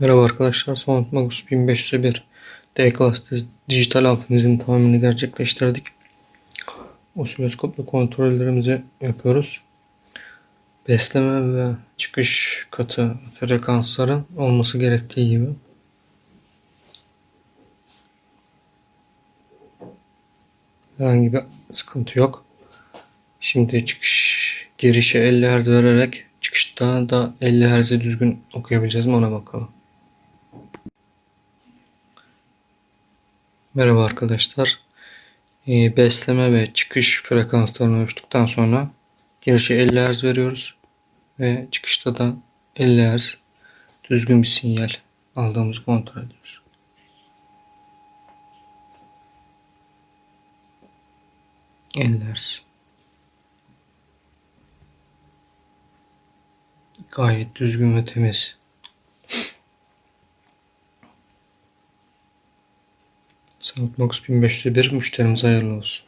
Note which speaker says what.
Speaker 1: Merhaba arkadaşlar. Soundmagus 1501 D-Class'ta dijital amfimizin tamamını gerçekleştirdik. Osiloskopla kontrollerimizi yapıyoruz. Besleme ve çıkış katı frekansların olması gerektiği gibi. Herhangi bir sıkıntı yok. Şimdi çıkış girişe 50 Hz vererek çıkışta da 50 Hz'e düzgün okuyabileceğiz mi ona bakalım. Merhaba arkadaşlar. Ee, Besleme ve çıkış frekanslarını ölçtükten sonra girişe 50 Hz veriyoruz ve çıkışta da 50 Hz düzgün bir sinyal aldığımızı kontrol ediyoruz. Eller gayet düzgün ve temiz. Soundbox 1501 müşterimize hayırlı olsun.